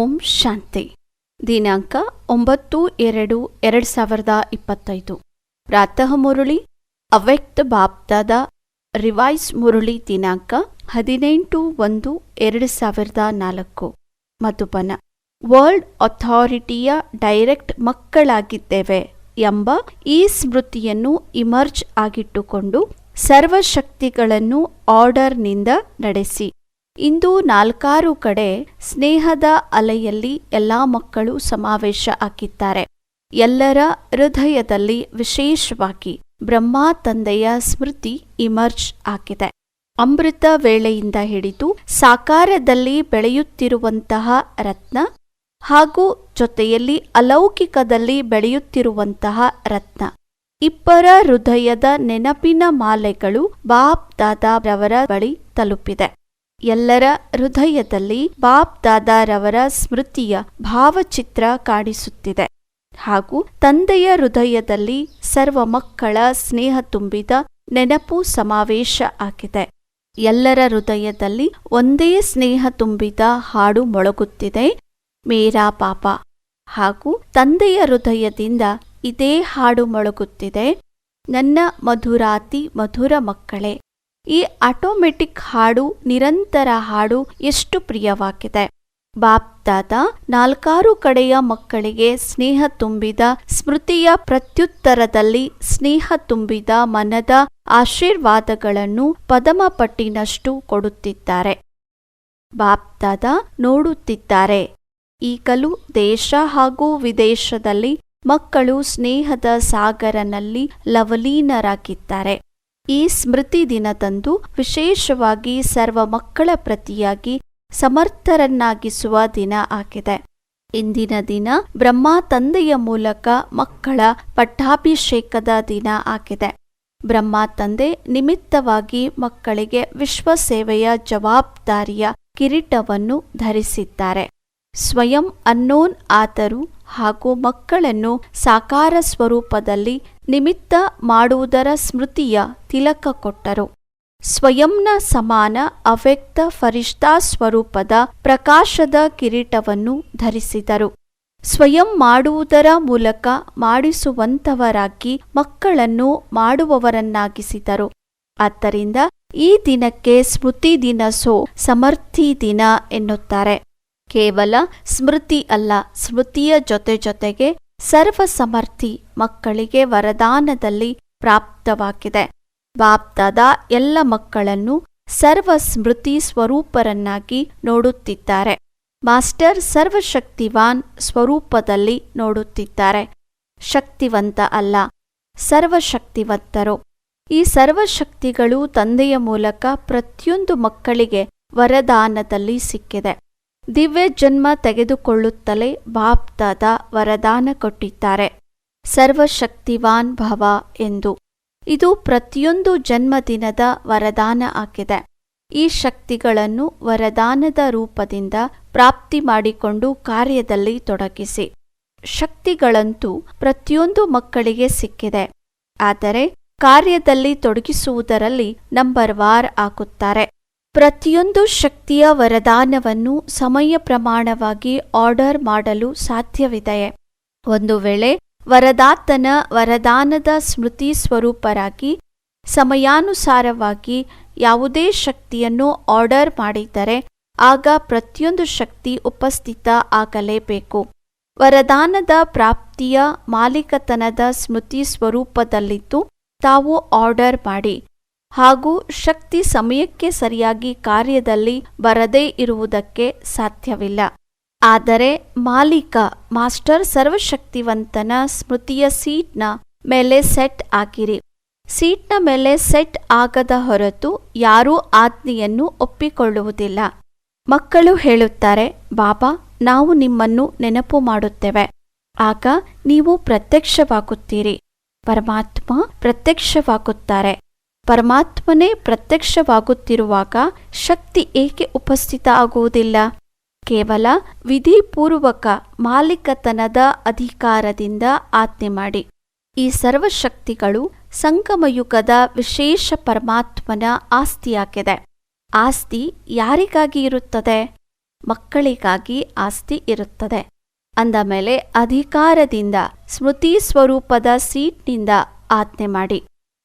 ಓಂ ಶಾಂತಿ. ದಿನಾಂಕ ಒಂಬತ್ತು ಎರಡು ಎರಡು ಸಾವಿರದ ಇಪ್ಪತ್ತೈದು. ಪ್ರಾತಃ ಮುರುಳಿ, ಅವ್ಯಕ್ತ ಬಾಪ್ದಾದ ರಿವೈಸ್ ಮುರುಳಿ ದಿನಾಂಕ ಹದಿನೆಂಟು ಒಂದು ಎರಡು ಸಾವಿರದ ನಾಲ್ಕು. ಮಧುಬನ, ವರ್ಲ್ಡ್ ಅಥಾರಿಟಿಯ ಡೈರೆಕ್ಟ್ ಮಕ್ಕಳಾಗಿದ್ದೇವೆ ಎಂಬ ಈ ಸ್ಮೃತಿಯನ್ನು ಇಮರ್ಜ್ ಆಗಿಟ್ಟುಕೊಂಡು ಸರ್ವಶಕ್ತಿಗಳನ್ನು ಆರ್ಡರ್ನಿಂದ ನಡೆಸಿ. ಇಂದು ನಾಲ್ಕಾರು ಕಡೆ ಸ್ನೇಹದ ಅಲೆಯಲ್ಲಿ ಎಲ್ಲಾ ಮಕ್ಕಳು ಸಮಾವೇಶ ಆಗಿದ್ದಾರೆ ಎಲ್ಲರ ಹೃದಯದಲ್ಲಿ ವಿಶೇಷವಾಗಿ ಬ್ರಹ್ಮ ತಂದೆಯ ಸ್ಮೃತಿ ಇಮರ್ಜ್ ಆಗಿದೆ ಅಮೃತ ವೇಳೆಯಿಂದ ಹಿಡಿದು ಸಾಕಾರದಲ್ಲಿ ಬೆಳೆಯುತ್ತಿರುವಂತಹ ರತ್ನ ಹಾಗೂ ಜೊತೆಯಲ್ಲಿ ಅಲೌಕಿಕದಲ್ಲಿ ಬೆಳೆಯುತ್ತಿರುವಂತಹ ರತ್ನ. ಇಬ್ಬರ ಹೃದಯದ ನೆನಪಿನ ಮಾಲೆಗಳು ಬಾಪ್ ದಾದಾರವರ ಬಳಿ ತಲುಪಿದೆ. ಎಲ್ಲರ ಹೃದಯದಲ್ಲಿ ಬಾಪ್ ದಾದಾರವರ ಸ್ಮೃತಿಯ ಭಾವಚಿತ್ರ ಕಾಣಿಸುತ್ತಿದೆ. ಹಾಗೂ ತಂದೆಯ ಹೃದಯದಲ್ಲಿ ಸರ್ವ ಮಕ್ಕಳ ಸ್ನೇಹ ತುಂಬಿದ ನೆನಪು ಸಮಾವೇಶ ಆಗಿದೆ. ಎಲ್ಲರ ಹೃದಯದಲ್ಲಿ ಒಂದೇ ಸ್ನೇಹ ತುಂಬಿದ ಹಾಡು ಮೊಳಗುತ್ತಿದೆ. ಮೇರಾ ಪಾಪ. ಹಾಗೂ ತಂದೆಯ ಹೃದಯದಿಂದ ಇದೇ ಹಾಡು ಮೊಳಗುತ್ತಿದೆ. ನನ್ನ ಮಧುರಾತಿ ಮಧುರ ಮಕ್ಕಳೇ. ಈ ಆಟೋಮೆಟಿಕ್ ಹಾಡು, ನಿರಂತರ ಹಾಡು ಎಷ್ಟು ಪ್ರಿಯವಾಗಿದೆ. ಬಾಪ್ದಾದ ನಾಲ್ಕಾರು ಕಡೆಯ ಮಕ್ಕಳಿಗೆ ಸ್ನೇಹ ತುಂಬಿದ ಸ್ಮೃತಿಯ ಪ್ರತ್ಯುತ್ತರದಲ್ಲಿ ಸ್ನೇಹ ತುಂಬಿದ ಮನದ ಆಶೀರ್ವಾದಗಳನ್ನು ಪದಮಪಟ್ಟಿನಷ್ಟು ಕೊಡುತ್ತಿದ್ದಾರೆ. ಬಾಪ್ದಾದ ನೋಡುತ್ತಿದ್ದಾರೆ. ಈಗಲೂ ದೇಶ ಹಾಗೂ ವಿದೇಶದಲ್ಲಿ ಮಕ್ಕಳು ಸ್ನೇಹದ ಸಾಗರನಲ್ಲಿ ಲವಲೀನರಾಗಿದ್ದಾರೆ. ಈ ಸ್ಮೃತಿ ದಿನದಂದು ವಿಶೇಷವಾಗಿ ಸರ್ವ ಮಕ್ಕಳ ಪ್ರತಿಯಾಗಿ ಸಮರ್ಥರನ್ನಾಗಿಸುವ ದಿನ ಆಗಿದೆ. ಇಂದಿನ ದಿನ ಬ್ರಹ್ಮ ತಂದೆಯ ಮೂಲಕ ಮಕ್ಕಳ ಪಟ್ಟಾಭಿಷೇಕದ ದಿನ ಆಗಿದೆ. ಬ್ರಹ್ಮ ತಂದೆ ನಿಮಿತ್ತವಾಗಿ ಮಕ್ಕಳಿಗೆ ವಿಶ್ವ ಸೇವೆಯ ಜವಾಬ್ದಾರಿಯ ಕಿರೀಟವನ್ನು ಧರಿಸಿದ್ದಾರೆ. ಸ್ವಯಂ ಅನ್ನೋನ್ ಆದರೂ ಹಾಗೂ ಮಕ್ಕಳನ್ನು ಸಾಕಾರ ಸ್ವರೂಪದಲ್ಲಿ ನಿಮಿತ್ತ ಮಾಡುವುದರ ಸ್ಮೃತಿಯ ತಿಲಕ ಕೊಟ್ಟರು. ಸ್ವಯಂನ ಸಮಾನ ಅವ್ಯಕ್ತ ಫರಿಷ್ಠಾ ಸ್ವರೂಪದ ಪ್ರಕಾಶದ ಕಿರೀಟವನ್ನು ಧರಿಸಿದರು. ಸ್ವಯಂ ಮಾಡುವುದರ ಮೂಲಕ ಮಾಡಿಸುವಂತವರಾಗಿ ಮಕ್ಕಳನ್ನು ಮಾಡುವವರನ್ನಾಗಿಸಿದರು. ಆದ್ದರಿಂದ ಈ ದಿನಕ್ಕೆ ಸ್ಮೃತಿ ದಿನ ಸೋ ಸಮರ್ಥಿ ದಿನ ಎನ್ನುತ್ತಾರೆ. ಕೇವಲ ಸ್ಮೃತಿ ಅಲ್ಲ, ಸ್ಮೃತಿಯ ಜೊತೆ ಜೊತೆಗೆ ಸರ್ವಸಮರ್ಥಿ ಮಕ್ಕಳಿಗೆ ವರದಾನದಲ್ಲಿ ಪ್ರಾಪ್ತವಾಗಿದೆ. ಬಾಪ್ದಾದ ಎಲ್ಲ ಮಕ್ಕಳನ್ನು ಸರ್ವ ಸ್ಮೃತಿ ಸ್ವರೂಪರನ್ನಾಗಿ ನೋಡುತ್ತಿದ್ದಾರೆ. ಮಾಸ್ಟರ್ ಸರ್ವಶಕ್ತಿವಾನ್ ಸ್ವರೂಪದಲ್ಲಿ ನೋಡುತ್ತಿದ್ದಾರೆ. ಶಕ್ತಿವಂತ ಅಲ್ಲ, ಸರ್ವಶಕ್ತಿವಂತರು. ಈ ಸರ್ವಶಕ್ತಿಗಳು ತಂದೆಯ ಮೂಲಕ ಪ್ರತಿಯೊಂದು ಮಕ್ಕಳಿಗೆ ವರದಾನದಲ್ಲಿ ಸಿಕ್ಕಿದೆ. ದಿವ್ಯ ಜನ್ಮ ತೆಗೆದುಕೊಳ್ಳುತ್ತಲೇ ಬಾಪ್ದಾದ ವರದಾನ ಕೊಟ್ಟಿದ್ದಾರೆ. ಸರ್ವಶಕ್ತಿವಾನ್ ಭವ ಎಂದು. ಇದು ಪ್ರತಿಯೊಂದು ಜನ್ಮದಿನದ ವರದಾನ ಆಗಿದೆ. ಈ ಶಕ್ತಿಗಳನ್ನು ವರದಾನದ ರೂಪದಿಂದ ಪ್ರಾಪ್ತಿ ಮಾಡಿಕೊಂಡು ಕಾರ್ಯದಲ್ಲಿ ತೊಡಗಿಸಿ. ಶಕ್ತಿಗಳಂತೂ ಪ್ರತಿಯೊಂದು ಮಕ್ಕಳಿಗೆ ಸಿಕ್ಕಿದೆ. ಆದರೆ ಕಾರ್ಯದಲ್ಲಿ ತೊಡಗಿಸುವುದರಲ್ಲಿ ನಂಬರ್ ವಾರ್ ಆಗುತ್ತಾರೆ ಪ್ರತಿಯೊಂದು ಶಕ್ತಿಯ ವರದಾನವನ್ನು ಸಮಯ ಪ್ರಮಾಣವಾಗಿ ಆರ್ಡರ್ ಮಾಡಲು ಸಾಧ್ಯವಿದೆ. ಒಂದು ವೇಳೆ ವರದಾತನ ವರದಾನದ ಸ್ಮೃತಿ ಸ್ವರೂಪರಾಗಿ ಸಮಯಾನುಸಾರವಾಗಿ ಯಾವುದೇ ಶಕ್ತಿಯನ್ನು ಆರ್ಡರ್ ಮಾಡಿದ್ದರೆ ಆಗ ಪ್ರತಿಯೊಂದು ಶಕ್ತಿ ಉಪಸ್ಥಿತ ಆಗಲೇಬೇಕು. ವರದಾನದ ಪ್ರಾಪ್ತಿಯ ಮಾಲೀಕತನದ ಸ್ಮೃತಿ ಸ್ವರೂಪದಲ್ಲಿದ್ದು ತಾವು ಆರ್ಡರ್ ಮಾಡಿ ಹಾಗೂ ಶಕ್ತಿ ಸಮಯಕ್ಕೆ ಸರಿಯಾಗಿ ಕಾರ್ಯದಲ್ಲಿ ಬರದೇ ಇರುವುದಕ್ಕೆ ಸಾಧ್ಯವಿಲ್ಲ. ಆದರೆ ಮಾಲೀಕ, ಮಾಸ್ಟರ್ ಸರ್ವಶಕ್ತಿವಂತನ ಸ್ಮೃತಿಯ ಸೀಟ್ನ ಮೇಲೆ ಸೆಟ್ ಆಗಿರಿ ಸೀಟ್ನ ಮೇಲೆ ಸೆಟ್ ಆಗದ ಹೊರತು ಯಾರೂ ಆಜ್ಞೆಯನ್ನು ಒಪ್ಪಿಕೊಳ್ಳುವುದಿಲ್ಲ. ಮಕ್ಕಳು ಹೇಳುತ್ತಾರೆ, ಬಾಬಾ, ನಾವು ನಿಮ್ಮನ್ನು ನೆನಪು ಮಾಡುತ್ತೇವೆ. ಆಗ ನೀವು ಪ್ರತ್ಯಕ್ಷವಾಗುತ್ತೀರಿ. ಪರಮಾತ್ಮ ಪ್ರತ್ಯಕ್ಷವಾಗುತ್ತಾರೆ. ಪರಮಾತ್ಮನೇ ಪ್ರತ್ಯಕ್ಷವಾಗುತ್ತಿರುವಾಗ ಶಕ್ತಿ ಏಕೆ ಉಪಸ್ಥಿತ ಆಗುವುದಿಲ್ಲ? ಕೇವಲ ವಿಧಿಪೂರ್ವಕ ಮಾಲೀಕತನದ ಅಧಿಕಾರದಿಂದ ಆಜ್ಞೆ ಮಾಡಿ. ಈ ಸರ್ವಶಕ್ತಿಗಳು ಸಂಗಮಯುಗದ ವಿಶೇಷ ಪರಮಾತ್ಮನ ಆಸ್ತಿಯಾಗಿದೆ. ಆಸ್ತಿ ಯಾರಿಗಾಗಿ ಇರುತ್ತದೆ? ಮಕ್ಕಳಿಗಾಗಿ ಆಸ್ತಿ ಇರುತ್ತದೆ. ಅಂದ ಮೇಲೆ ಅಧಿಕಾರದಿಂದ ಸ್ಮೃತಿ ಸ್ವರೂಪದ ಸೀಟ್ನಿಂದ ಆಜ್ಞೆ ಮಾಡಿ.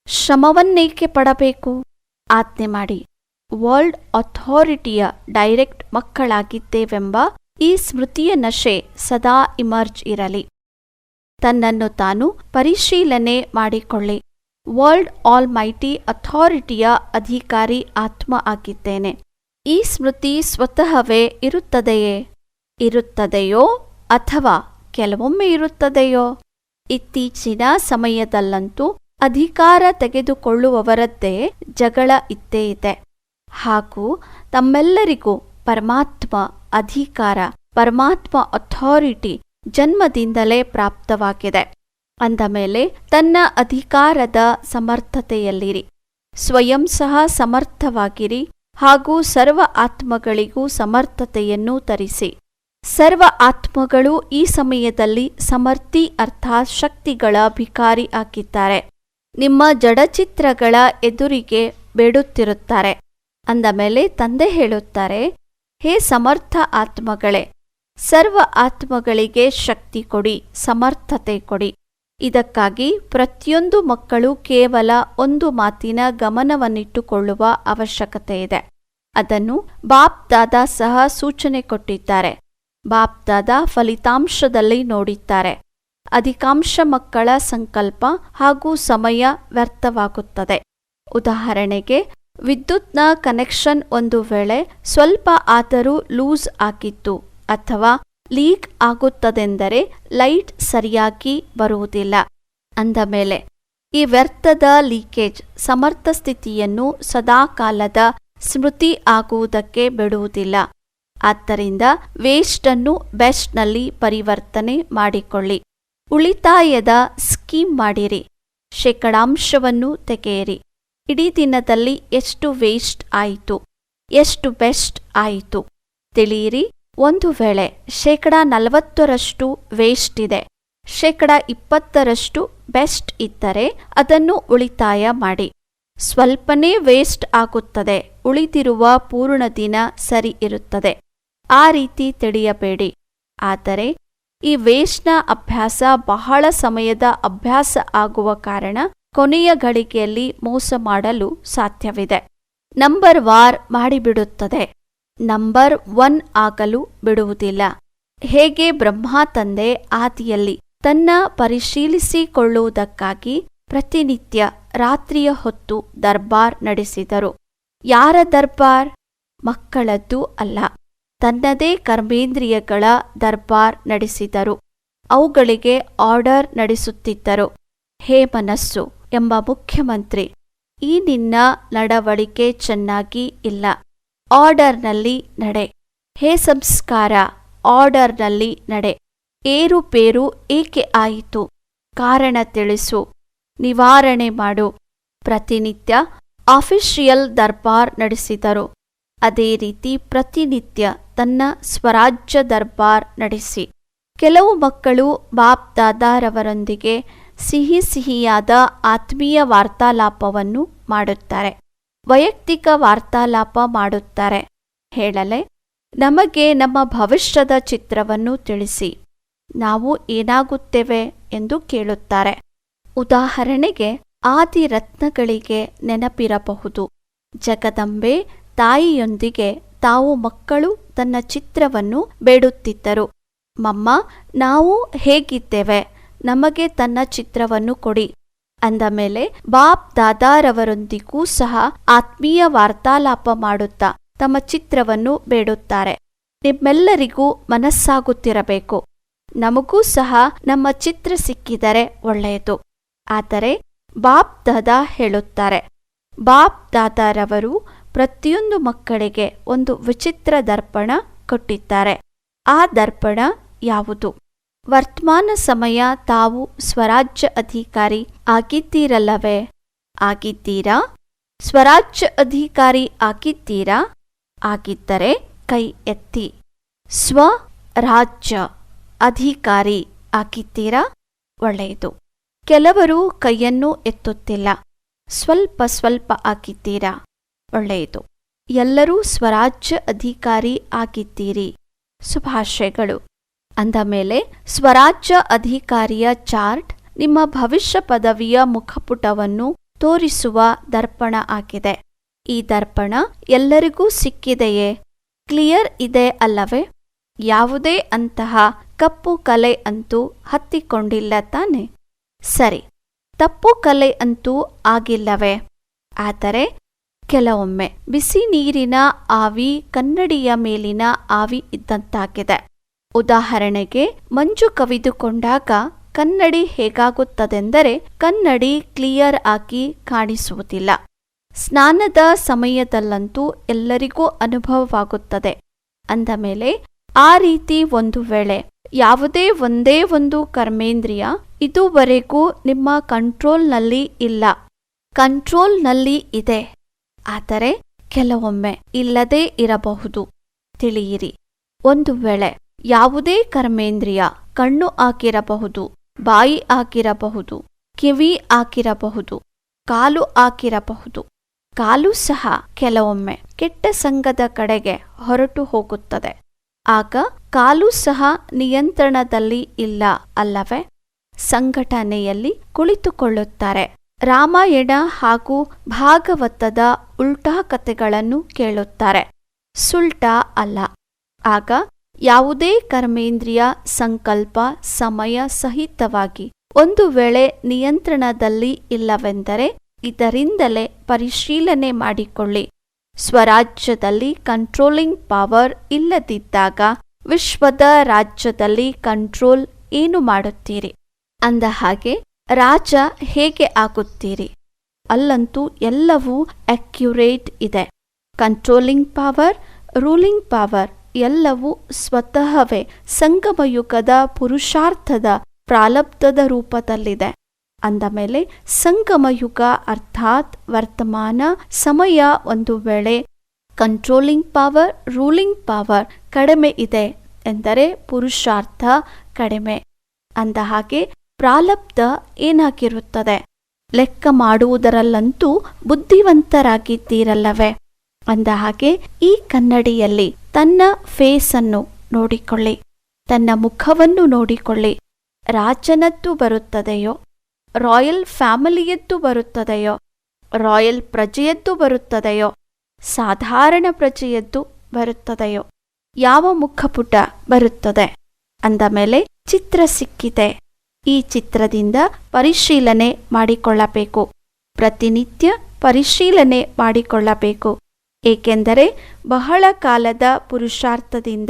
ಶ್ರಮವನ್ನೇಕೆ ಪಡಬೇಕು? ಆಜ್ಞೆ ಮಾಡಿ. ವರ್ಲ್ಡ್ ಅಥಾರಿಟಿಯ ಡೈರೆಕ್ಟ್ ಮಕ್ಕಳಾಗಿದ್ದೇವೆಂಬ ಈ ಸ್ಮೃತಿಯ ನಶೆ ಸದಾ ಇಮರ್ಜ್ ಇರಲಿ. ತನ್ನನ್ನು ತಾನು ಪರಿಶೀಲನೆ ಮಾಡಿಕೊಳ್ಳಿ. ವರ್ಲ್ಡ್ ಆಲ್ ಮೈಟಿ ಅಥಾರಿಟಿಯ ಅಧಿಕಾರಿ ಆತ್ಮ ಆಗಿದ್ದೇನೆ. ಈ ಸ್ಮೃತಿ ಸ್ವತಃವೇ ಇರುತ್ತದೆಯೇ? ಇರುತ್ತದೆಯೋ ಅಥವಾ ಕೆಲವೊಮ್ಮೆ ಇರುತ್ತದೆಯೋ? ಇತ್ತೀಚಿನ ಸಮಯದಲ್ಲಂತೂ ಅಧಿಕಾರ ತೆಗೆದುಕೊಳ್ಳುವವರದ್ದೇ ಜಗಳ ಇದ್ದೇ ಇದೆ. ಹಾಗೂ ತಮ್ಮೆಲ್ಲರಿಗೂ ಪರಮಾತ್ಮ ಅಧಿಕಾರ, ಪರಮಾತ್ಮ ಅಥಾರಿಟಿ ಜನ್ಮದಿಂದಲೇ ಪ್ರಾಪ್ತವಾಗಿದೆ. ಅಂದ ಮೇಲೆ ತನ್ನ ಅಧಿಕಾರದ ಸಮರ್ಥತೆಯಲ್ಲಿರಿ. ಸ್ವಯಂ ಸಹ ಸಮರ್ಥವಾಗಿರಿ ಹಾಗೂ ಸರ್ವ ಆತ್ಮಗಳಿಗೂ ಸಮರ್ಥತೆಯನ್ನು ತರಿಸಿ. ಸರ್ವ ಆತ್ಮಗಳು ಈ ಸಮಯದಲ್ಲಿ ಸಮರ್ಥಿ ಅರ್ಥಾತ್ ಶಕ್ತಿಗಳ ಭಿಕಾರಿ ಆಗಿದ್ದಾರೆ. ನಿಮ್ಮ ಜಡಚಿತ್ರಗಳ ಎದುರಿಗೆ ಬೇಡುತ್ತಿರುತ್ತಾರೆ. ಅಂದ ಮೇಲೆ ತಂದೆ ಹೇಳುತ್ತಾರೆ, ಹೇ ಸಮರ್ಥ ಆತ್ಮಗಳೇ, ಸರ್ವ ಆತ್ಮಗಳಿಗೆ ಶಕ್ತಿ ಕೊಡಿ, ಸಮರ್ಥತೆ ಕೊಡಿ. ಇದಕ್ಕಾಗಿ ಪ್ರತಿಯೊಂದು ಮಕ್ಕಳು ಕೇವಲ ಒಂದು ಮಾತಿನ ಗಮನವನ್ನಿಟ್ಟುಕೊಳ್ಳುವ ಅವಶ್ಯಕತೆ ಇದೆ. ಅದನ್ನು ಬಾಪ್ ದಾದಾ ಸಹ ಸೂಚನೆ ಕೊಟ್ಟಿದ್ದಾರೆ. ಬಾಪ್ ದಾದಾ ಫಲಿತಾಂಶದಲ್ಲಿ ನೋಡಿದ್ದಾರೆ. ಅಧಿಕಾಂಶ ಮಕ್ಕಳ ಸಂಕಲ್ಪ ಹಾಗೂ ಸಮಯ ವ್ಯರ್ಥವಾಗುತ್ತದೆ. ಉದಾಹರಣೆಗೆ, ವಿದ್ಯುತ್ನ ಕನೆಕ್ಷನ್ ಒಂದು ವೇಳೆ ಸ್ವಲ್ಪ ಆದರೂ ಲೂಸ್ ಆಗಿತ್ತು ಅಥವಾ ಲೀಕ್ ಆಗುತ್ತದೆಂದರೆ ಲೈಟ್ ಸರಿಯಾಗಿ ಬರುವುದಿಲ್ಲ. ಅಂದ ಮೇಲೆ, ಈ ವ್ಯರ್ಥದ ಲೀಕೇಜ್ ಸಮರ್ಥ ಸ್ಥಿತಿಯನ್ನು ಸದಾಕಾಲದ ಸ್ಮೃತಿ ಆಗುವುದಕ್ಕೆ ಬಿಡುವುದಿಲ್ಲ. ಆದ್ದರಿಂದ ವೇಸ್ಟನ್ನು ಬೆಸ್ಟ್ನಲ್ಲಿ ಪರಿವರ್ತನೆ ಮಾಡಿಕೊಳ್ಳಿ. ಉಳಿತಾಯದ ಸ್ಕೀಮ್ ಮಾಡಿರಿ. ಶೇಕಡಾಂಶವನ್ನು ತೆಗೆಯಿರಿ. ಇಡೀ ದಿನದಲ್ಲಿ ಎಷ್ಟು ವೇಸ್ಟ್ ಆಯಿತು? ಎಷ್ಟು ಬೆಸ್ಟ್ ಆಯಿತು? ತಿಳಿಯಿರಿ. ಒಂದು ವೇಳೆ ಶೇಕಡ ನಲವತ್ತರಷ್ಟು ವೇಸ್ಟ್ ಇದೆ. ಶೇಕಡ ಇಪ್ಪತ್ತರಷ್ಟು ಬೆಸ್ಟ್ ಇದ್ದರೆ ಅದನ್ನು ಉಳಿತಾಯ ಮಾಡಿ. ಸ್ವಲ್ಪನೇ ವೇಸ್ಟ್ ಆಗುತ್ತದೆ. ಉಳಿದಿರುವ ಪೂರ್ಣ ದಿನ ಸರಿ ಇರುತ್ತದೆ. ಆ ರೀತಿ ತಿಳಿಯಬೇಡಿ. ಆದರೆ ಈ ವೇಷ್ನ ಅಭ್ಯಾಸ ಬಹಳ ಸಮಯದ ಅಭ್ಯಾಸ ಆಗುವ ಕಾರಣ ಕೊನೆಯ ಗಳಿಕೆಯಲ್ಲಿ ಮೋಸ ಮಾಡಲು ಸಾಧ್ಯವಿದೆ. ನಂಬರ್ ವಾರ್ ಮಾಡಿಬಿಡುತ್ತದೆ. ನಂಬರ್ ಒನ್ ಆಗಲು ಬಿಡುವುದಿಲ್ಲ. ಹೇಗೆ ಬ್ರಹ್ಮ ತಂದೆ ಆದಿಯಲ್ಲಿ ತನ್ನ ಪರಿಶೀಲಿಸಿಕೊಳ್ಳುವುದಕ್ಕಾಗಿ ಪ್ರತಿನಿತ್ಯ ರಾತ್ರಿಯ ಹೊತ್ತು ದರ್ಬಾರ್ ನಡೆಸಿದರು. ಯಾರ ದರ್ಬಾರ್? ಮಕ್ಕಳದ್ದು ಅಲ್ಲ. ತನ್ನದೇ ಕರ್ಮೇಂದ್ರಿಯಗಳ ದರ್ಬಾರ್ ನಡೆಸಿದರು. ಅವುಗಳಿಗೆ ಆರ್ಡರ್ ನಡೆಸುತ್ತಿದ್ದರು. ಹೇ ಮನಸ್ಸು, ಎಂಬ ಮುಖ್ಯಮಂತ್ರಿ, ಈ ನಿನ್ನ ನಡವಳಿಕೆ ಚೆನ್ನಾಗಿ ಇಲ್ಲ. ಆರ್ಡರ್ನಲ್ಲಿ ನಡೆ. ಹೇ ಸಂಸ್ಕಾರ, ಆರ್ಡರ್ನಲ್ಲಿ ನಡೆ. ಏರುಪೇರು ಏಕೆ ಆಯಿತು? ಕಾರಣ ತಿಳಿಸು. ನಿವಾರಣೆ ಮಾಡು. ಪ್ರತಿನಿತ್ಯ ಆಫಿಷಿಯಲ್ ದರ್ಬಾರ್ ನಡೆಸಿದರು. ಅದೇ ರೀತಿ ಪ್ರತಿನಿತ್ಯ ತನ್ನ ಸ್ವರಾಜ್ಯ ದರ್ಬಾರ್ ನಡೆಸಿ. ಕೆಲವು ಮಕ್ಕಳು ಬಾಪ್ ದಾದಾರವರೊಂದಿಗೆ ಸಿಹಿ ಸಿಹಿಯಾದ ಆತ್ಮೀಯ ವಾರ್ತಾಲಾಪವನ್ನು ಮಾಡುತ್ತಾರೆ. ವೈಯಕ್ತಿಕ ವಾರ್ತಾಲಾಪ ಮಾಡುತ್ತಾರೆ. ಹೇಳಲೆ, ನಮಗೆ ನಮ್ಮ ಭವಿಷ್ಯದ ಚಿತ್ರವನ್ನು ತಿಳಿಸಿ. ನಾವು ಏನಾಗುತ್ತೇವೆ ಎಂದು ಕೇಳುತ್ತಾರೆ. ಉದಾಹರಣೆಗೆ ಆದಿರತ್ನಗಳಿಗೆ ನೆನಪಿರಬಹುದು. ಜಗದಂಬೆ ತಾಯಿಯೊಂದಿಗೆ ತಾವು ಮಕ್ಕಳು ತನ್ನ ಚಿತ್ರವನ್ನು ಬೇಡುತ್ತಿದ್ದರು. ಮಮ್ಮ, ನಾವು ಹೇಗಿದ್ದೇವೆ? ನಮಗೆ ತನ್ನ ಚಿತ್ರವನ್ನು ಕೊಡಿ ಅಂದ ಮೇಲೆ ಬಾಪ್ ದಾದಾರವರೊಂದಿಗೂ ಸಹ ಆತ್ಮೀಯ ವಾರ್ತಾಲಾಪ ಮಾಡುತ್ತಾ ತಮ್ಮ ಚಿತ್ರವನ್ನು ಬೇಡುತ್ತಾರೆ. ನಿಮ್ಮೆಲ್ಲರಿಗೂ ಮನಸ್ಸಾಗುತ್ತಿರಬೇಕು. ನಮಗೂ ಸಹ ನಮ್ಮ ಚಿತ್ರ ಸಿಕ್ಕಿದರೆ ಒಳ್ಳೆಯದು. ಆದರೆ ಬಾಬ್ ದಾದಾ ಹೇಳುತ್ತಾರೆ. ಬಾಬ್ ದಾದಾರವರು ಪ್ರತಿಯೊಂದು ಮಕ್ಕಳಿಗೆ ಒಂದು ವಿಚಿತ್ರ ದರ್ಪಣ ಕೊಟ್ಟಿದ್ದಾರೆ. ಆ ದರ್ಪಣ ಯಾವುದು? ವರ್ತಮಾನ ಸಮಯ ತಾವು ಸ್ವರಾಜ್ಯ ಅಧಿಕಾರಿ ಆಗಿದ್ದೀರಲ್ಲವೇ? ಆಗಿದ್ದೀರಾ? ಸ್ವರಾಜ್ಯ ಅಧಿಕಾರಿ ಆಗಿದ್ದೀರಾ? ಆಗಿದ್ದರೆ ಕೈ ಎತ್ತಿ. ಸ್ವರಾಜ್ಯ ಅಧಿಕಾರಿ ಆಗಿದ್ದೀರಾ? ಒಳ್ಳೆಯದು. ಕೆಲವರು ಕೈಯನ್ನು ಎತ್ತುತ್ತಿಲ್ಲ. ಸ್ವಲ್ಪ ಸ್ವಲ್ಪ ಆಗಿದ್ದೀರಾ? ಒಳ್ಳೆಯದು. ಎಲ್ಲರೂ ಸ್ವರಾಜ್ಯ ಅಧಿಕಾರಿ ಆಗಿದ್ದೀರಿ. ಶುಭಾಶಯಗಳು. ಅಂದ ಮೇಲೆ ಸ್ವರಾಜ್ಯ ಅಧಿಕಾರಿಯ ಚಾರ್ಟ್ ನಿಮ್ಮ ಭವಿಷ್ಯ ಪದವಿಯ ಮುಖಪುಟವನ್ನು ತೋರಿಸುವ ದರ್ಪಣ ಆಗಿದೆ. ಈ ದರ್ಪಣ ಎಲ್ಲರಿಗೂ ಸಿಕ್ಕಿದೆಯೇ? ಕ್ಲಿಯರ್ ಇದೆ ಅಲ್ಲವೇ? ಯಾವುದೇ ಅಂತಹ ಕಪ್ಪು ಕಲೆ ಅಂತೂ ಹತ್ತಿಕೊಂಡಿಲ್ಲ ತಾನೆ? ಸರಿ, ತಪ್ಪು ಕಲೆ ಅಂತೂ ಆಗಿಲ್ಲವೇ? ಆದರೆ ಕೆಲವೊಮ್ಮೆ ಬಿಸಿ ನೀರಿನ ಆವಿ ಕನ್ನಡಿಯ ಮೇಲಿನ ಆವಿ ಇದ್ದಂತಾಗಿದೆ. ಉದಾಹರಣೆಗೆ, ಮಂಜು ಕವಿದುಕೊಂಡಾಗ ಕನ್ನಡಿ ಹೇಗಾಗುತ್ತದೆಂದರೆ ಕನ್ನಡಿ ಕ್ಲಿಯರ್ ಆಗಿ ಕಾಣಿಸುವುದಿಲ್ಲ. ಸ್ನಾನದ ಸಮಯದಲ್ಲಂತೂ ಎಲ್ಲರಿಗೂ ಅನುಭವವಾಗುತ್ತದೆ. ಅಂದ ಮೇಲೆ ಆ ರೀತಿ ಒಂದು ವೇಳೆ ಯಾವುದೇ ಒಂದೇ ಒಂದು ಕರ್ಮೇಂದ್ರಿಯ ಇದುವರೆಗೂ ನಿಮ್ಮ ಕಂಟ್ರೋಲ್ನಲ್ಲಿ ಇಲ್ಲ. ಕಂಟ್ರೋಲ್ನಲ್ಲಿ ಇದೆ. ಆದರೆ ಕೆಲವೊಮ್ಮೆ ಇಲ್ಲದೇ ಇರಬಹುದು. ತಿಳಿಯಿರಿ. ಒಂದು ವೇಳೆ ಯಾವುದೇ ಕರ್ಮೇಂದ್ರಿಯ ಕಣ್ಣು ಹಾಕಿರಬಹುದು, ಬಾಯಿ ಹಾಕಿರಬಹುದು, ಕಿವಿ ಹಾಕಿರಬಹುದು, ಕಾಲು ಹಾಕಿರಬಹುದು, ಕಾಲು ಸಹ ಕೆಲವೊಮ್ಮೆ ಕೆಟ್ಟ ಸಂಘದ ಕಡೆಗೆ ಹೊರಟು ಹೋಗುತ್ತದೆ. ಆಗ ಕಾಲು ಸಹ ನಿಯಂತ್ರಣದಲ್ಲಿ ಇಲ್ಲ ಅಲ್ಲವೇ? ಸಂಘಟನೆಯಲ್ಲಿ ಕುಳಿತುಕೊಳ್ಳುತ್ತಾರೆ. ರಾಮಾಯಣ ಹಾಗೂ ಭಾಗವತದ ಉಲ್ಟಾ ಕಥೆಗಳನ್ನು ಕೇಳುತ್ತಾರೆ. ಸುಲ್ಟಾ ಅಲ್ಲ. ಆಗ ಯಾವುದೇ ಕರ್ಮೇಂದ್ರಿಯ ಸಂಕಲ್ಪ ಸಮಯ ಸಹಿತವಾಗಿ ಒಂದು ವೇಳೆ ನಿಯಂತ್ರಣದಲ್ಲಿ ಇಲ್ಲವೆಂದರೆ ಇದರಿಂದಲೇ ಪರಿಶೀಲನೆ ಮಾಡಿಕೊಳ್ಳಿ. ಸ್ವರಾಜ್ಯದಲ್ಲಿ ಕಂಟ್ರೋಲಿಂಗ್ ಪವರ್ ಇಲ್ಲದಿದ್ದಾಗ ವಿಶ್ವದ ರಾಜ್ಯದಲ್ಲಿ ಕಂಟ್ರೋಲ್ ಏನು ಮಾಡುತ್ತೀರಿ? ಅಂದ ಹಾಗೆ ರಾಜ ಹೇಗೆ ಆಗುತ್ತೀರಿ? ಅಲ್ಲಂತೂ ಎಲ್ಲವೂ ಅಕ್ಯುರೇಟ್ ಇದೆ. ಕಂಟ್ರೋಲಿಂಗ್ ಪವರ್ ರೂಲಿಂಗ್ ಪವರ್ ಎಲ್ಲವೂ ಸ್ವತಃವೇ ಸಂಗಮಯುಗದ ಪುರುಷಾರ್ಥದ ಪ್ರಾಲಬ್ಧದ ರೂಪದಲ್ಲಿದೆ. ಅಂದ ಮೇಲೆ ಸಂಗಮಯುಗ ಅರ್ಥಾತ್ ವರ್ತಮಾನ ಸಮಯ ಒಂದು ವೇಳೆ ಕಂಟ್ರೋಲಿಂಗ್ ಪವರ್ ರೂಲಿಂಗ್ ಪವರ್ ಕಡಿಮೆ ಇದೆ ಎಂದರೆ ಪುರುಷಾರ್ಥ ಕಡಿಮೆ. ಅಂದ ಹಾಗೆ ಪ್ರಾಲಬ್ಧ ಏನಾಗಿರುತ್ತದೆ? ಲೆಕ್ಕ ಮಾಡುವುದರಲ್ಲಂತೂ ಬುದ್ಧಿವಂತರಾಗಿದ್ದೀರಲ್ಲವೇ? ಅಂದ ಹಾಗೆ ಈ ಕನ್ನಡಿಯಲ್ಲಿ ತನ್ನ ಫೇಸನ್ನು ನೋಡಿಕೊಳ್ಳಿ. ತನ್ನ ಮುಖವನ್ನು ನೋಡಿಕೊಳ್ಳಿ. ರಾಜನದ್ದು ಬರುತ್ತದೆಯೋ? ರಾಯಲ್ ಫ್ಯಾಮಿಲಿಯದ್ದು ಬರುತ್ತದೆಯೋ? ರಾಯಲ್ ಪ್ರಜೆಯದ್ದು ಬರುತ್ತದೆಯೋ? ಸಾಧಾರಣ ಪ್ರಜೆಯದ್ದು ಬರುತ್ತದೆಯೋ? ಯಾವ ಮುಖಪುಟ ಬರುತ್ತದೆ? ಅಂದ ಮೇಲೆ ಚಿತ್ರ ಸಿಕ್ಕಿದೆ. ಈ ಚಿತ್ರದಿಂದ ಪರಿಶೀಲನೆ ಮಾಡಿಕೊಳ್ಳಬೇಕು. ಪ್ರತಿನಿತ್ಯ ಪರಿಶೀಲನೆ ಮಾಡಿಕೊಳ್ಳಬೇಕು. ಏಕೆಂದರೆ ಬಹಳ ಕಾಲದ ಪುರುಷಾರ್ಥದಿಂದ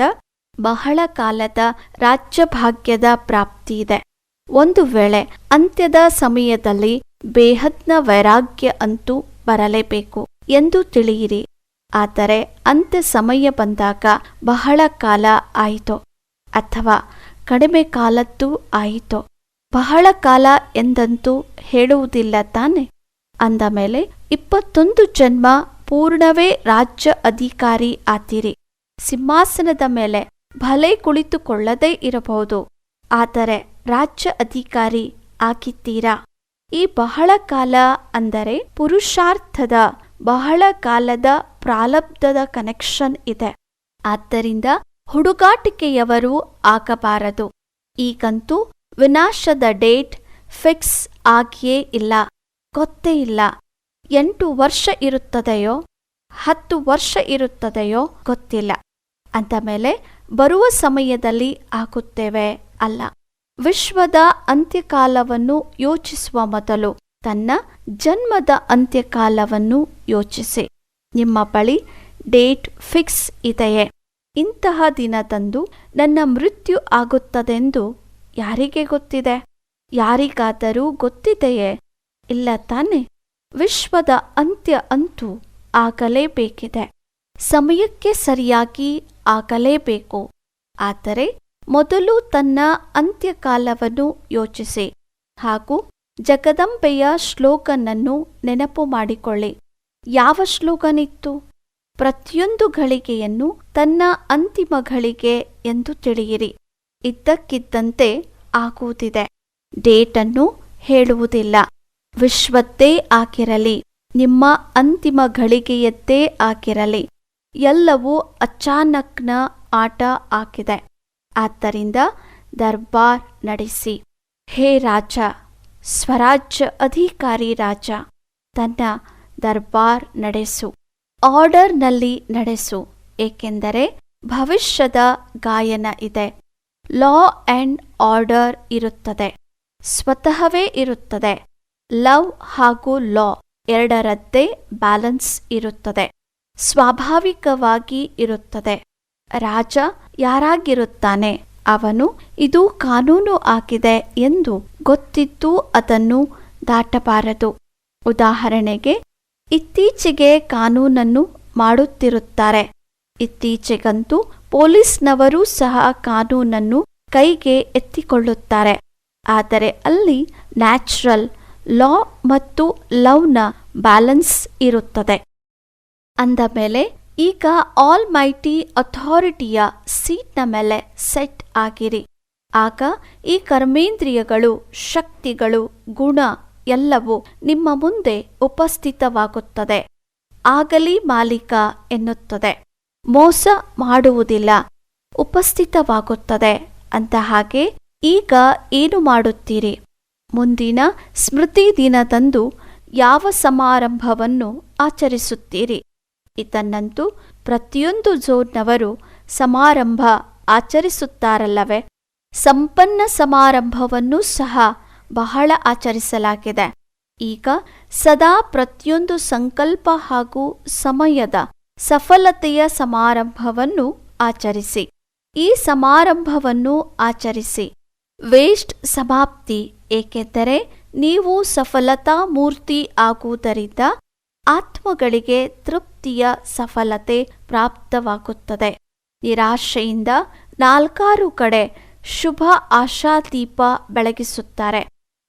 ಬಹಳ ಕಾಲದ ರಾಜ್ಯಭಾಗ್ಯದ ಪ್ರಾಪ್ತಿ ಇದೆ. ಒಂದು ವೇಳೆ ಅಂತ್ಯದ ಸಮಯದಲ್ಲಿ ಬೇಹದ್ನ ವೈರಾಗ್ಯ ಅಂತೂ ಬರಲೇಬೇಕು ಎಂದು ತಿಳಿಯಿರಿ. ಆದರೆ ಅಂತ್ಯ ಸಮಯ ಬಂದಾಗ ಬಹಳ ಕಾಲ ಆಯಿತು. ಅಥವಾ ಕಡಿಮೆ ಕಾಲದ್ದು ಆಯಿತು. ಬಹಳ ಕಾಲ ಎಂದಂತೂ ಹೇಳುವುದಿಲ್ಲ ತಾನೆ. ಅಂದ ಮೇಲೆ, ಇಪ್ಪತ್ತೊಂದು ಜನ್ಮ ಪೂರ್ಣವೇ ರಾಜ್ಯ ಅಧಿಕಾರಿ ಆತಿರಿ. ಸಿಂಹಾಸನದ ಮೇಲೆ ಭಲೆ ಕುಳಿತುಕೊಳ್ಳದೇ ಇರಬಹುದು. ಆದರೆ ರಾಜ್ಯ ಅಧಿಕಾರಿ ಆಗಿದ್ದೀರಾ? ಈ ಬಹಳ ಕಾಲ ಅಂದರೆ ಪುರುಷಾರ್ಥದ ಬಹಳ ಕಾಲದ ಪ್ರಾಲಬ್ಧದ ಕನೆಕ್ಷನ್ ಇದೆ. ಆದ್ದರಿಂದ ಹುಡುಗಾಟಿಕೆಯವರು ಆಗಬಾರದು. ಈಗಂತೂ ವಿನಾಶದ ಡೇಟ್ ಫಿಕ್ಸ್ ಆಗಿಯೇ ಇಲ್ಲ, ಗೊತ್ತೇ ಇಲ್ಲ. ಎಂಟು ವರ್ಷ ಇರುತ್ತದೆಯೋ, ಹತ್ತು ವರ್ಷ ಇರುತ್ತದೆಯೋ ಗೊತ್ತಿಲ್ಲ. ಅಂತ ಮೇಲೆ ಬರುವ ಸಮಯದಲ್ಲಿ ಆಗುತ್ತೇವೆ ಅಲ್ಲ. ವಿಶ್ವದ ಅಂತ್ಯಕಾಲವನ್ನು ಯೋಚಿಸುವ ಮೊದಲು ತನ್ನ ಜನ್ಮದ ಅಂತ್ಯಕಾಲವನ್ನು ಯೋಚಿಸಿ. ನಿಮ್ಮ ಬಳಿ ಡೇಟ್ ಫಿಕ್ಸ್ ಇದೆಯೇ. ಇಂತಹ ದಿನದಂದು ನನ್ನ ಮೃತ್ಯು ಆಗುತ್ತದೆಂದು ಯಾರಿಗೆ ಗೊತ್ತಿದೆ? ಯಾರಿಗಾದರೂ ಗೊತ್ತಿದೆಯೇ? ಇಲ್ಲ ತಾನೆ. ವಿಶ್ವದ ಅಂತ್ಯ ಅಂತೂ ಆಗಲೇಬೇಕಿದೆ. ಸಮಯಕ್ಕೆ ಸರಿಯಾಗಿ ಆಗಲೇಬೇಕು. ಆದರೆ ಮೊದಲು ತನ್ನ ಅಂತ್ಯಕಾಲವನ್ನು ಯೋಚಿಸಿ. ಹಾಗೂ ಜಗದಂಬೆಯ ಶ್ಲೋಗನನ್ನು ನೆನಪು ಮಾಡಿಕೊಳ್ಳಿ. ಯಾವ ಶ್ಲೋಗನಿತ್ತು ಪ್ರತಿಯೊಂದು ಘಳಿಗೆಯನ್ನು ತನ್ನ ಅಂತಿಮ ಘಳಿಗೆ ಎಂದು ತಿಳಿಯಿರಿ. ಇದ್ದಕ್ಕಿದ್ದಂತೆ ಆಗುವುದಿದೆ. ಡೇಟನ್ನು ಹೇಳುವುದಿಲ್ಲ. ವಿಶ್ವದ್ದೇ ಆಗಿರಲಿ, ನಿಮ್ಮ ಅಂತಿಮ ಘಳಿಗೆಯದ್ದೇ ಆಗಿರಲಿ, ಎಲ್ಲವೂ ಅಚಾನಕ್ನ ಆಟ ಆಗಿದೆ. ಆದ್ದರಿಂದ ದರ್ಬಾರ್ ನಡೆಸಿ. ಹೇ ರಾಜ, ಸ್ವರಾಜ್ಯ ಅಧಿಕಾರಿ ರಾಜ, ತನ್ನ ದರ್ಬಾರ್ ನಡೆಸು. ಆರ್ಡರ್ನಲ್ಲಿ ನಡೆಸು, ಏಕೆಂದರೆ ಭವಿಷ್ಯದ ಗಾಯನ ಇದೆ. ಲಾ ಆ್ಯಂಡ್ ಆರ್ಡರ್ ಇರುತ್ತದೆ. ಸ್ವತಃವೇ ಇರುತ್ತದೆ. ಲವ್ ಹಾಗೂ ಲಾ ಎರಡರದ್ದೇ ಬ್ಯಾಲೆನ್ಸ್ ಇರುತ್ತದೆ. ಸ್ವಾಭಾವಿಕವಾಗಿ ಇರುತ್ತದೆ. ರಾಜ ಯಾರಾಗಿರುತ್ತಾನೆ? ಅವನು ಇದು ಕಾನೂನು ಆಗಿದೆ ಎಂದು ಗೊತ್ತಿದ್ದು ಅದನ್ನು ದಾಟಬಾರದು. ಉದಾಹರಣೆಗೆ, ಇತ್ತೀಚೆಗೆ ಕಾನೂನನ್ನು ಮಾಡುತ್ತಿರುತ್ತಾರೆ. ಇತ್ತೀಚೆಗಂತೂ ಪೊಲೀಸ್ನವರೂ ಸಹ ಕಾನೂನನ್ನು ಕೈಗೆ ಎತ್ತಿಕೊಳ್ಳುತ್ತಾರೆ. ಆದರೆ ಅಲ್ಲಿ ನ್ಯಾಚುರಲ್ ಲಾ ಮತ್ತು ಲವ್ನ ಬ್ಯಾಲೆನ್ಸ್ ಇರುತ್ತದೆ. ಅಂದ ಮೇಲೆ ಈಗ ಆಲ್ ಮೈಟಿ ಅಥಾರಿಟಿಯ ಸೀಟ್ನ ಮೇಲೆ ಸೆಟ್ ಆಗಿರಿ. ಆಗ ಈ ಕರ್ಮೇಂದ್ರಿಯಗಳು, ಶಕ್ತಿಗಳು, ಗುಣ ಎಲ್ಲವೂ ನಿಮ್ಮ ಮುಂದೆ ಉಪಸ್ಥಿತವಾಗುತ್ತದೆ. ಆಗಲಿ ಮಾಲೀಕ ಎನ್ನುತ್ತದೆ. ಮೋಸ ಮಾಡುವುದಿಲ್ಲ, ಉಪಸ್ಥಿತವಾಗುತ್ತದೆ. ಅಂತ ಹಾಗೆ, ಈಗ ಏನು ಮಾಡುತ್ತೀರಿ? ಮುಂದಿನ ಸ್ಮೃತಿ ದಿನದಂದು ಯಾವ ಸಮಾರಂಭವನ್ನು ಆಚರಿಸುತ್ತೀರಿ? ಇದನ್ನಂತೂ ಪ್ರತಿಯೊಂದು ಝೋನ್ನವರು ಸಮಾರಂಭ ಆಚರಿಸುತ್ತಾರಲ್ಲವೇ? ಸಂಪನ್ನ ಸಮಾರಂಭವನ್ನೂ ಸಹ ಬಹಳ ಆಚರಿಸಲಾಗಿದೆ. ಈಗ ಸದಾ ಪ್ರತಿಯೊಂದು ಸಂಕಲ್ಪ ಹಾಗೂ ಸಮಯದ ಸಫಲತೆಯ ಸಮಾರಂಭವನ್ನು ಆಚರಿಸಿ. ಈ ಸಮಾರಂಭವನ್ನು ಆಚರಿಸಿ. ವೇಸ್ಟ್ ಸಮಾಪ್ತಿ, ಏಕೆಂದರೆ ನೀವು ಸಫಲತಾ ಮೂರ್ತಿ ಆಗುವುದರಿಂದ ಆತ್ಮಗಳಿಗೆ ತೃಪ್ತಿಯ ಸಫಲತೆ ಪ್ರಾಪ್ತವಾಗುತ್ತದೆ. ನಿರಾಶೆಯಿಂದ ನಾಲ್ಕಾರು ಕಡೆ ಶುಭ ಆಶಾದೀಪ ಬೆಳಗಿಸುತ್ತಾರೆ.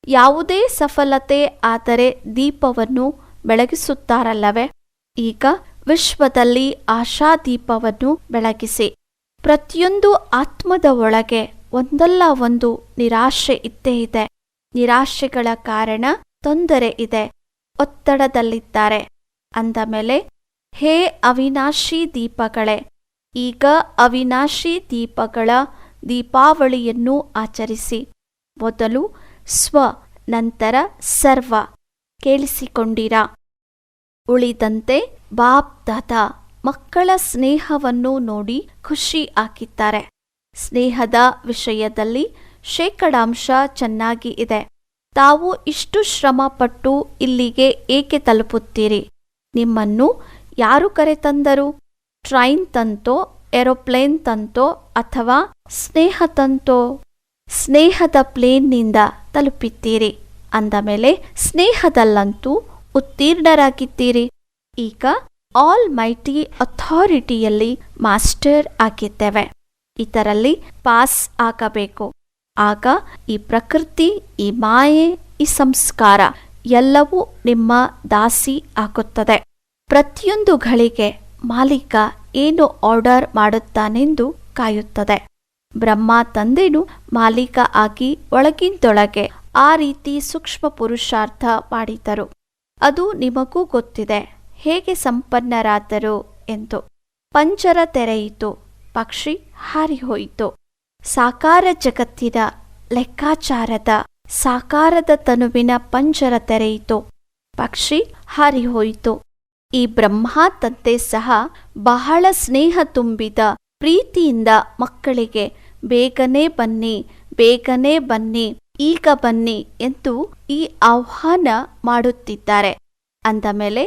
ಯಾವುದೇ ಸಫಲತೆ ಆದರೆ ದೀಪವನ್ನು ಬೆಳಗಿಸುತ್ತಾರಲ್ಲವೇ? ಈಗ ವಿಶ್ವದಲ್ಲಿ ಆಶಾದೀಪವನ್ನು ಬೆಳಗಿಸಿ. ಪ್ರತಿಯೊಂದು ಆತ್ಮದ ಒಳಗೆ ಒಂದಲ್ಲ ಒಂದು ನಿರಾಶೆ ಇದ್ದೇ ಇದೆ. ನಿರಾಶೆಗಳ ಕಾರಣ ತೊಂದರೆ ಇದೆ. ಒತ್ತಡದಲ್ಲಿದ್ದಾರೆ. ಅಂದ ಮೇಲೆ, ಹೇ ಅವಿನಾಶಿ ದೀಪಗಳೇ, ಈಗ ಅವಿನಾಶಿ ದೀಪಗಳ ದೀಪಾವಳಿಯನ್ನು ಆಚರಿಸಿ. ಮೊದಲು ಸ್ವ, ನಂತರ ಸರ್ವ. ಕೇಳಿಸಿಕೊಂಡಿರ? ಉಳಿದಂತೆ ಬಾಪ್ ದಾದಾ ಮಕ್ಕಳ ಸ್ನೇಹವನ್ನು ನೋಡಿ ಖುಷಿ ಹಾಕಿದ್ದಾರೆ. ಸ್ನೇಹದ ವಿಷಯದಲ್ಲಿ ಶೇಕಡಾಂಶ ಚೆನ್ನಾಗಿ ಇದೆ. ತಾವು ಇಷ್ಟು ಶ್ರಮಪಟ್ಟು ಇಲ್ಲಿಗೆ ಏಕೆ ತಲುಪುತ್ತೀರಿ? ನಿಮ್ಮನ್ನು ಯಾರು ಕರೆತಂದರು? ಟ್ರೈನ್ ತಂತೋ, ಏರೋಪ್ಲೇನ್ ತಂತೋ ಅಥವಾ ಸ್ನೇಹ ತಂತೋ? ಸ್ನೇಹದ ಪ್ಲೇನ್ನಿಂದ ತಲುಪಿದ್ದೀರಿ. ಅಂದ ಮೇಲೆ ಸ್ನೇಹದಲ್ಲಂತೂ ಉತ್ತೀರ್ಣರಾಗಿದ್ದೀರಿ. ಈಗ ಆಲ್ ಮೈಟಿ ಅಥಾರಿಟಿಯಲ್ಲಿ ಮಾಸ್ಟರ್ ಆಗಿದ್ದೇವೆ. ಇದರಲ್ಲಿ ಪಾಸ್ ಆಗಬೇಕು. ಆಗ ಈ ಪ್ರಕೃತಿ, ಈ ಮಾಯೆ, ಈ ಸಂಸ್ಕಾರ ಎಲ್ಲವೂ ನಿಮ್ಮ ದಾಸಿ ಆಗುತ್ತದೆ. ಪ್ರತಿಯೊಂದು ಗಳಿಗೆ ಮಾಲೀಕ ಏನು ಆರ್ಡರ್ ಮಾಡುತ್ತಾನೆಂದು ಕಾಯುತ್ತದೆ. ಬ್ರಹ್ಮ ತಂದೆನು ಮಾಲೀಕ ಆಗಿ ಒಳಗಿಂದೊಳಗೆ ಆ ರೀತಿ ಸೂಕ್ಷ್ಮ ಪುರುಷಾರ್ಥ ಮಾಡಿದರು ಅದು ನಿಮಗೂ ಗೊತ್ತಿದೆ. ಹೇಗೆ ಸಂಪನ್ನರಾದರು ಎಂದು ಪಂಜರ ತೆರೆಯಿತು, ಪಕ್ಷಿ ಹಾರಿಹೋಯಿತು. ಸಾಕಾರ ಜಗತ್ತಿನ ಲೆಕ್ಕಾಚಾರದ, ಸಾಕಾರದ ತನುವಿನ ಪಂಜರ ತೆರೆಯಿತು, ಪಕ್ಷಿ ಹಾರಿಹೋಯಿತು. ಈ ಬ್ರಹ್ಮ ತಂದೆ ಸಹ ಬಹಳ ಸ್ನೇಹ ತುಂಬಿದ ಪ್ರೀತಿಯಿಂದ ಮಕ್ಕಳಿಗೆ, ಬೇಗನೆ ಬನ್ನಿ ಬೇಗನೆ ಬನ್ನಿ, ಈಗ ಬನ್ನಿ ಎಂದು ಈ ಆಹ್ವಾನ ಮಾಡುತ್ತಿದ್ದಾರೆ. ಅಂದ ಮೇಲೆ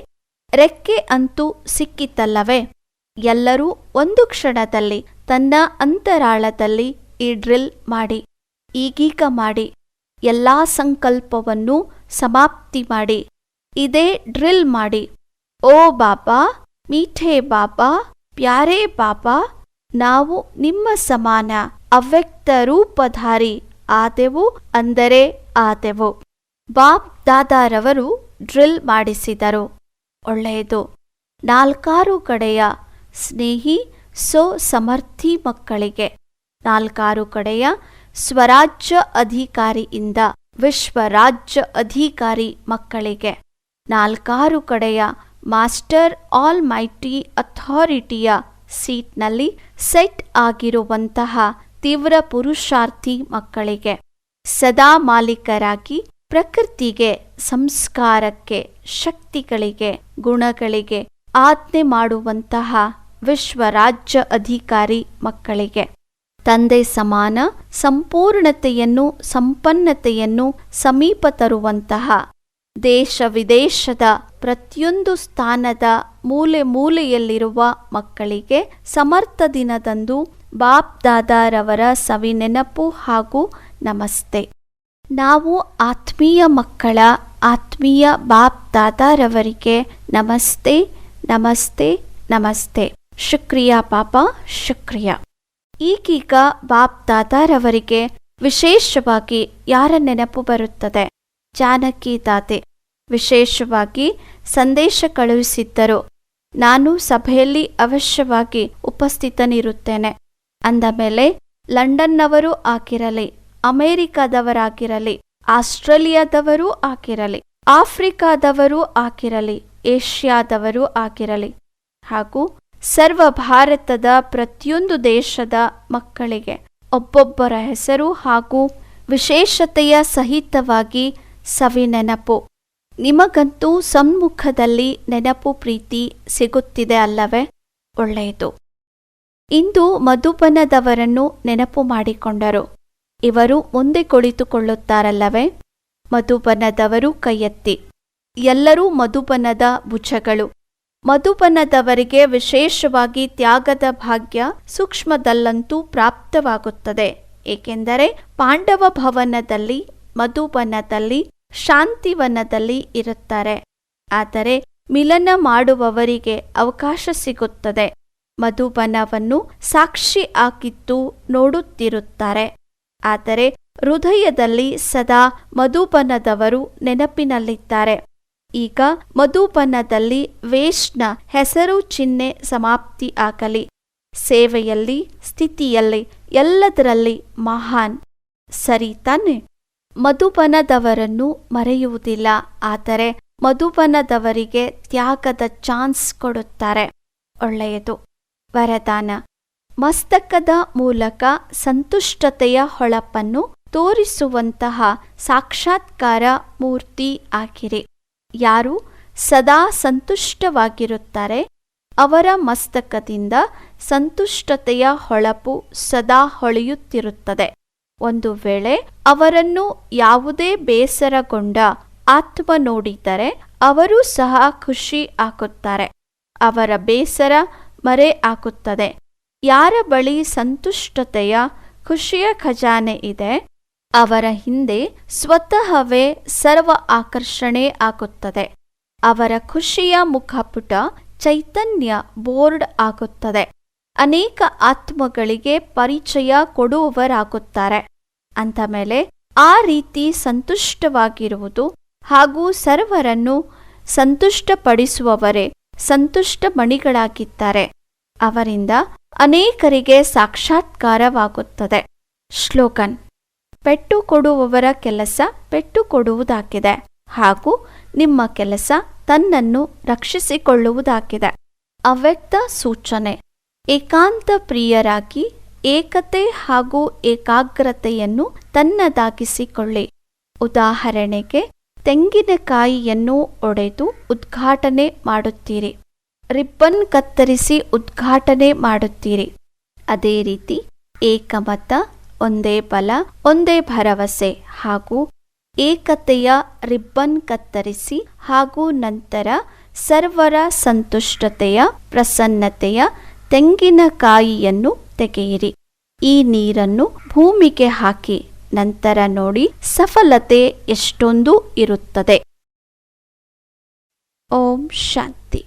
ರೆಕ್ಕೆ ಅಂತೂ ಸಿಕ್ಕಿತಲ್ಲವೇ? ಎಲ್ಲರೂ ಒಂದು ಕ್ಷಣದಲ್ಲಿ ತನ್ನ ಅಂತರಾಳದಲ್ಲಿ ಈ ಡ್ರಿಲ್ ಮಾಡಿ ಈಗೀಗ ಮಾಡಿ, ಎಲ್ಲಾ ಸಂಕಲ್ಪವನ್ನು ಸಮಾಪ್ತಿ ಮಾಡಿ, ಇದೇ ಡ್ರಿಲ್ ಮಾಡಿ. ಓ ಬಾಬಾ ಮೀಠೆ ಬಾಬಾ ಪ್ಯಾರೇ ಬಾಬಾ ನಾವು ನಿಮ್ಮ ಸಮಾನ, ಅವ್ಯಕ್ತ ರೂಪಧಾರಿ ಆದೆವು ಅಂದರೆ ಆದೆವು. Bob ದಾದಾರವರು drill ಮಾಡಿಸಿದರು. ಒಳ್ಳೆಯದು. ನಾಲ್ಕಾರು ಕಡೆಯ ಸ್ನೇಹಿ ಸೋ ಸಮರ್ಥಿ ಮಕ್ಕಳಿಗೆ. ನಾಲ್ಕಾರು ಕಡೆಯ ಸ್ವರಾಜ್ಯ ಅಧಿಕಾರಿಯಿಂದ ವಿಶ್ವ ರಾಜ್ಯ ಅಧಿಕಾರಿ ಮಕ್ಕಳಿಗೆ. ನಾಲ್ಕಾರು ಕಡೆಯ ಮಾಸ್ಟರ್ ಆಲ್ ಮೈಟಿ ಅಥಾರಿಟಿಯ ಸೀಟ್ನಲ್ಲಿ ಸೆಟ್ ಆಗಿರುವಂತಹ ತೀವ್ರ ಪುರುಷಾರ್ಥಿ ಮಕ್ಕಳಿಗೆ. ಸದಾ ಮಾಲೀಕರಾಗಿ ಪ್ರಕೃತಿಗೆ, ಸಂಸ್ಕಾರಕ್ಕೆ, ಶಕ್ತಿಗಳಿಗೆ, ಗುಣಗಳಿಗೆ ಆಜ್ಞೆ ಮಾಡುವಂತಹ ವಿಶ್ವ ರಾಜ್ಯ ಅಧಿಕಾರಿ ಮಕ್ಕಳಿಗೆ. ತಂದೆ ಸಮಾನ, ಸಂಪೂರ್ಣತೆಯನ್ನು, ಸಂಪನ್ನತೆಯನ್ನು ಸಮೀಪ ತರುವಂತಹ ದೇಶ ವಿದೇಶದ ಪ್ರತಿಯೊಂದು ಸ್ಥಾನದ ಮೂಲೆ ಮೂಲೆಯಲ್ಲಿರುವ ಮಕ್ಕಳಿಗೆ ಸಮರ್ಥ ದಿನದಂದು ಬಾಪ್ ದಾದಾರವರ ಸವಿನೆನಪು ಹಾಗೂ ನಮಸ್ತೆ. ನಾವು ಆತ್ಮೀಯ ಮಕ್ಕಳ, ಆತ್ಮೀಯ ಬಾಪ್ ದಾದಾರವರಿಗೆ ನಮಸ್ತೆ ನಮಸ್ತೆ ನಮಸ್ತೆ. ಶುಕ್ರಿಯಾ ಪಾಪ, ಶುಕ್ರಿಯಾ. ಈಗೀಗ ಬಾಪ್ ದಾದಾರವರಿಗೆ ವಿಶೇಷವಾಗಿ ಯಾರ ನೆನಪು ಬರುತ್ತದೆ? ಜಾನಕಿ ದಾದೆ ವಿಶೇಷವಾಗಿ ಸಂದೇಶ ಕಳುಹಿಸಿದ್ದರು. ನಾನು ಸಭೆಯಲ್ಲಿ ಅವಶ್ಯವಾಗಿ ಉಪಸ್ಥಿತನಿರುತ್ತೇನೆ. ಅಂದ ಮೇಲೆ ಲಂಡನ್ನವರು ಆಗಿರಲಿ ಅಮೆರಿಕದವರಾಗಿರಲಿ, ಆಸ್ಟ್ರೇಲಿಯಾದವರೂ ಆಗಿರಲಿ, ಆಫ್ರಿಕಾದವರೂ ಆಗಿರಲಿ, ಏಷ್ಯಾದವರೂ ಆಗಿರಲಿ, ಹಾಗೂ ಸರ್ವ ಭಾರತದ ಪ್ರತಿಯೊಂದು ದೇಶದ ಮಕ್ಕಳಿಗೆ ಒಬ್ಬೊಬ್ಬರ ಹೆಸರು ಹಾಗೂ ವಿಶೇಷತೆಯ ಸಹಿತವಾಗಿ ಸವಿನೆನಪು. ನಿಮಗಂತೂ ಸಮ್ಮುಖದಲ್ಲಿ ನೆನಪು ಪ್ರೀತಿ ಸಿಗುತ್ತಿದೆ ಅಲ್ಲವೇ? ಒಳ್ಳೆಯದು. ಇಂದು ಮಧುಬನದವರನ್ನು ನೆನಪು ಮಾಡಿಕೊಂಡರು. ಇವರು ಮುಂದೆ ಕುಳಿತುಕೊಳ್ಳುತ್ತಾರಲ್ಲವೇ? ಮಧುಬನದವರು ಕೈಯೆತ್ತಿ. ಎಲ್ಲರೂ ಮಧುಬನದ ಭುಜಗಳು. ಮಧುಬನದವರಿಗೆ ವಿಶೇಷವಾಗಿ ತ್ಯಾಗದ ಭಾಗ್ಯ ಸೂಕ್ಷ್ಮದಲ್ಲಂತೂ ಪ್ರಾಪ್ತವಾಗುತ್ತದೆ. ಏಕೆಂದರೆ ಪಾಂಡವ ಭವನದಲ್ಲಿ, ಮಧುಬನದಲ್ಲಿ, ಶಾಂತಿವನದಲ್ಲಿ ಇರುತ್ತಾರೆ. ಆದರೆ ಮಿಲನ ಮಾಡುವವರಿಗೆ ಅವಕಾಶ ಸಿಗುತ್ತದೆ. ಮಧುಬನವನ್ನು ಸಾಕ್ಷಿ ಆಗಿದ್ದು ನೋಡುತ್ತಿರುತ್ತಾರೆ. ಆದರೆ ಹೃದಯದಲ್ಲಿ ಸದಾ ಮಧುಬನದವರು ನೆನಪಿನಲ್ಲಿದ್ದಾರೆ. ಈಗ ಮಧುಬನದಲ್ಲಿ ವೇಷ್ನ ಹೆಸರು ಚಿಹ್ನೆ ಸಮಾಪ್ತಿ ಆಗಲಿ. ಸೇವೆಯಲ್ಲಿ, ಸ್ಥಿತಿಯಲ್ಲಿ, ಎಲ್ಲದರಲ್ಲಿ ಮಹಾನ್. ಸರಿ ತಾನೆ? ಮಧುಬನದವರನ್ನು ಮರೆಯುವುದಿಲ್ಲ, ಆದರೆ ಮಧುಬನದವರಿಗೆ ತ್ಯಾಗದ ಚಾನ್ಸ್ ಕೊಡುತ್ತಾರೆ. ಒಳ್ಳೆಯದು. ವರದಾನ. ಮಸ್ತಕದ ಮೂಲಕ ಸಂತುಷ್ಟತೆಯ ಹೊಳಪನ್ನು ತೋರಿಸುವಂತಹ ಸಾಕ್ಷಾತ್ಕಾರ ಮೂರ್ತಿ ಆಗಿರಿ ಯಾರು ಸದಾ ಸಂತುಷ್ಟವಾಗಿರುತ್ತಾರೆ, ಅವರ ಮಸ್ತಕದಿಂದ ಸಂತುಷ್ಟತೆಯ ಹೊಳಪು ಸದಾ ಹೊಳೆಯುತ್ತಿರುತ್ತದೆ. ಒಂದು ವೇಳೆ ಅವರನ್ನು ಯಾವುದೇ ಬೇಸರಗೊಂಡ ಆತ್ಮ ನೋಡಿದರೆ ಅವರು ಸಹ ಖುಷಿ ಹಾಕುತ್ತಾರೆ. ಅವರ ಬೇಸರ ಮರೆ ಆಗುತ್ತದೆ ಯಾರ ಬಳಿ ಸಂತುಷ್ಟತೆಯ ಖುಷಿಯ ಖಜಾನೆ ಇದೆ, ಅವರ ಹಿಂದೆ ಸ್ವತಃವೇ ಸರ್ವ ಆಕರ್ಷಣೆ ಆಗುತ್ತದೆ. ಅವರ ಖುಷಿಯ ಮುಖಪುಟ ಚೈತನ್ಯ ಬೋರ್ಡ್ ಆಗುತ್ತದೆ. ಅನೇಕ ಆತ್ಮಗಳಿಗೆ ಪರಿಚಯ ಕೊಡುವವರಾಗುತ್ತಾರೆ. ಅಂತ ಮೇಲೆ ಆ ರೀತಿ ಸಂತುಷ್ಟವಾಗಿರುವುದು ಹಾಗೂ ಸರ್ವರನ್ನು ಸಂತುಷ್ಟಪಡಿಸುವವರೇ ಸಂತುಷ್ಟ ಮಣಿಗಳಾಗಿದ್ದಾರೆ. ಅವರಿಂದ ಅನೇಕರಿಗೆ ಸಾಕ್ಷಾತ್ಕಾರವಾಗುತ್ತದೆ. ಶ್ಲೋಕನ್, ಪೆಟ್ಟು ಕೊಡುವವರ ಕೆಲಸ ಪೆಟ್ಟು ಕೊಡುವುದಾಗಿದೆ ಹಾಗೂ ನಿಮ್ಮ ಕೆಲಸ ತನ್ನನ್ನು ರಕ್ಷಿಸಿಕೊಳ್ಳುವುದಾಗಿದೆ. ಅವ್ಯಕ್ತ ಸೂಚನೆ, ಏಕಾಂತ ಪ್ರಿಯರಾಗಿ ಏಕತೆ ಹಾಗೂ ಏಕಾಗ್ರತೆಯನ್ನು ತನ್ನದಾಗಿಸಿಕೊಳ್ಳಿ. ಉದಾಹರಣೆಗೆ, ತೆಂಗಿನಕಾಯಿಯನ್ನು ಒಡೆದು ಉದ್ಘಾಟನೆ ಮಾಡುತ್ತೀರಿ. ರಿಬ್ಬನ್ ಕತ್ತರಿಸಿ ಉದ್ಘಾಟನೆ ಮಾಡುತ್ತೀರಿ. ಅದೇ ರೀತಿ ಏಕಮತ, ಒಂದೇ ಬಲ, ಒಂದೇ ಭರವಸೆ ಹಾಗೂ ಏಕತೆಯ ರಿಬ್ಬನ್ ಕತ್ತರಿಸಿ ಹಾಗೂ ನಂತರ ಸರ್ವರ ಸಂತುಷ್ಟತೆಯ, ಪ್ರಸನ್ನತೆಯ ತೆಂಗಿನಕಾಯಿಯನ್ನು ತೆಗೆಯಿರಿ. ಈ ನೀರನ್ನು ಭೂಮಿಗೆ ಹಾಕಿ ನಂತರ ನೋಡಿ ಸಫಲತೆ ಎಷ್ಟೊಂದು ಇರುತ್ತದೆ. ಓಂ ಶಾಂತಿ.